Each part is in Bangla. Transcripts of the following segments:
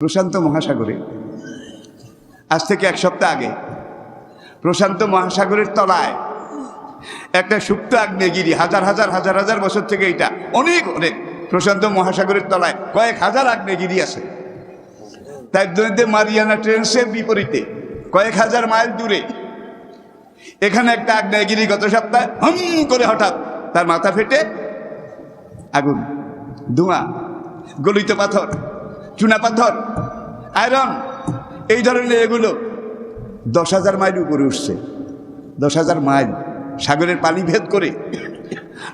প্রশান্ত মহাসাগরে। আজ থেকে এক সপ্তাহ আগে প্রশান্ত মহাসাগরের তলায় একটা সুপ্ত আগ্নেয়গিরি, হাজার হাজার হাজার হাজার বছর থেকে এটা অনেক অনেক প্রশান্ত মহাসাগরের তলায় কয়েক হাজার আগ্নেয়গিরি আছে। তাই দৈন্যে মারিয়ানা ট্রেন্সের বিপরীতে কয়েক হাজার মাইল দূরে এখানে একটা আগ্নেয়গিরি গত সপ্তাহে হম করে হঠাৎ তার মাথা ফেটে আগুন, ধোঁয়া, গলিত পাথর চুনা পাথর, আয়রন, এই ধরনের এগুলো দশ হাজার মাইল উপরে উঠছে। দশ হাজার মাইল সাগরের পানি ভেদ করে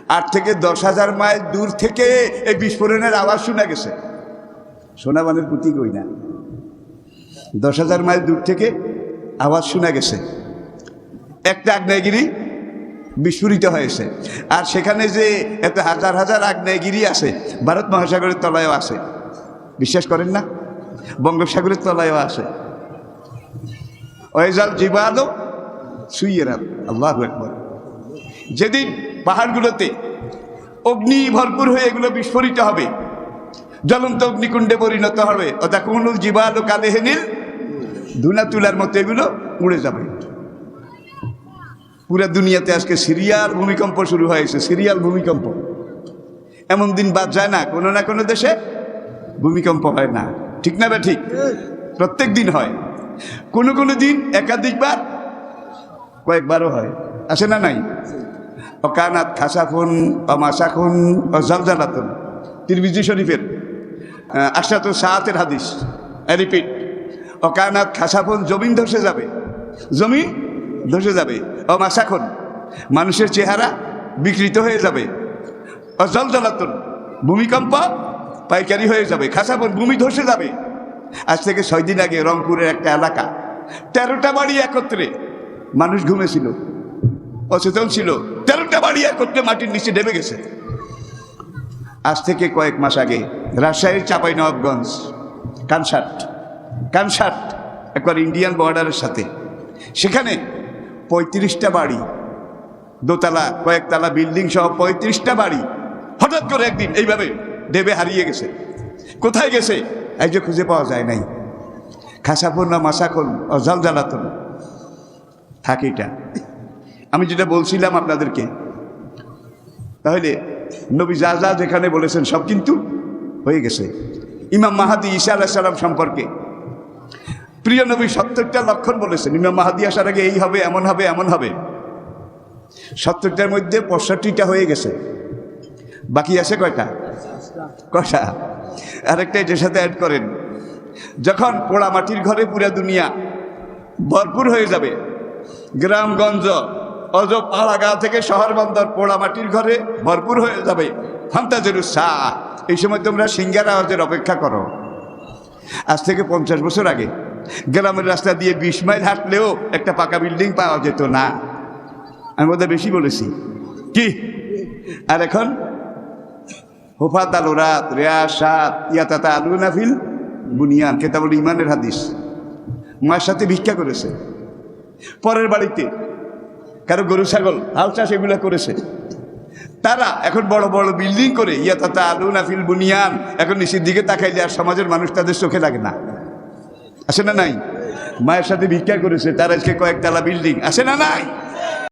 আট থেকে দশ হাজার মাইল দূর থেকে এই বিস্ফোরণের আওয়াজ শোনা গেছে। সোনাবানের পুঁতি কই না? দশ হাজার মাইল দূর থেকে আওয়াজ শোনা গেছে। একটা আগ্নেয়গিরি বিস্ফোরিত হয়েছে। আর সেখানে যে এত হাজার হাজার আগ্নেয়গিরি আছে, ভারত মহাসাগরের তলায়ও আছে। বিশ্বাস করেন না? বঙ্গোপসাগরের তলায়ও আছে। ওয়েজাল জিবাদও সুইয়ের আল্লাহ একবার যেদিন পাহাড়গুলোতে অগ্নি ভরপুর হয়ে এগুলো বিস্ফোরিত হবে, জ্বলন্ত অগ্নিকুণ্ডে পরিণত হবে অর্থাৎ কোমনুল জিবাদ ও কালেহেনিল ধুনা তুলার মতো এগুলো উড়ে যাবে। পুরা দুনিয়াতে আজকে সিরিয়াল ভূমিকম্প শুরু হয়েছে সিরিয়াল ভূমিকম্প। এমন দিন বাদ যায় না, কোনো না কোনো দেশে ভূমিকম্প হয় না। ঠিক না ঠিক? প্রত্যেক দিন হয়। কোনো কোনো দিন একাধিকবার কয়েকবারও হয়। আছে না নাই? অকানাত খাসাফুন অমাসাখুন ও জলজালাতুন তিরমিজি শরীফের আশাত সাহাতের হাদিস। রিপিট, অকানাত খাসাফুন জমিন ধসে যাবে। জমিন ধসে যাবে। ও মাসাখন মানুষের চেহারা বিকৃত হয়ে যাবে। ও জলজালাতুন ভূমিকম্প পাইকারি হয়ে যাবে খাসাফুন ভূমি ধসে যাবে। আজ থেকে ছয় দিন আগে রংপুরের একটা এলাকা, তেরোটা বাড়ি একত্রে, মানুষ ঘুমেছিল, অচেতন ছিল, তেরোটা বাড়ি একত্রে মাটির নিচে ডেবে গেছে। আজ থেকে কয়েক মাস আগে রাজশাহীর চাপাই নবাবগঞ্জ কানসাট কানসাট, একবার ইন্ডিয়ান বর্ডারের সাথে। সেখানে পঁয়ত্রিশটা বাড়ি, দোতলা, কয়েকতলা বিল্ডিং সহ পঁয়ত্রিশটা বাড়ি। হঠাৎ করে একদিন এইভাবে ডেবে হারিয়ে গেছে। কোথায় গেছে? এই যে খুঁজে পাওয়া যায় নাই। খাসাফুন না মাসাখন অজাল থাকে এটা। আমি যেটা বলছিলাম আপনাদেরকে, তাহলে নবী যা যা যেখানে বলেছেন সব কিন্তু হয়ে গেছে। ইমাম মাহাদি ঈসা আলাহ সাল্লাম সম্পর্কে। প্রিয় নবী সত্তরটা লক্ষণ বলেছেন। ইমাম মাহাদি আসার আগে এই হবে, এমন হবে এমন হবে। সত্তরটার মধ্যে পঁয়ষট্টিটা হয়ে গেছে। বাকি আছে কয়টা? কয়টা আরেকটা এটার সাথে অ্যাড করেন, যখন পোড়া মাটির ঘরে পুরা দুনিয়া ভরপুর হয়ে যাবে, গ্রামগঞ্জ অজ পাহাড়া থেকে শহর বন্দর পোড়া মাটির ঘরে ভরপুর হয়ে যাবে। ফান্তাজের শাহ এই সময় তোমরা সিঙ্গার আওয়াজের অপেক্ষা করো। আজ থেকে পঞ্চাশ বছর আগে গ্রামের রাস্তা দিয়ে বিশ মাইল হাঁটলেও একটা পাকা বিল্ডিং পাওয়া যেত না। আমি বোধহয় বেশি বলেছি। কি? আর এখন? হোফাত আল রাত রেয়াসাত ইয়াতাতা আলু নাফিল বুনিয়ান, কেতাবল ইমানের হাদিস। মায়ের সাথে ভিক্ষা করেছে। পরের বাড়িতে কারও গরু, ছাগল, হাল চাষ এগুলো করেছে। তারা এখন বড় বড় বিল্ডিং করে ইয়াতাতা আলু নাফিল বুনিয়ান, এখন নিচের দিকে তাকাইলে আর সমাজের মানুষ তাদের চোখে লাগে না। আসে না নাই? মায়ের সাথে ভিক্ষা করেছে, তার আজকে কয়েকতলা বিল্ডিং। আসে না নাই?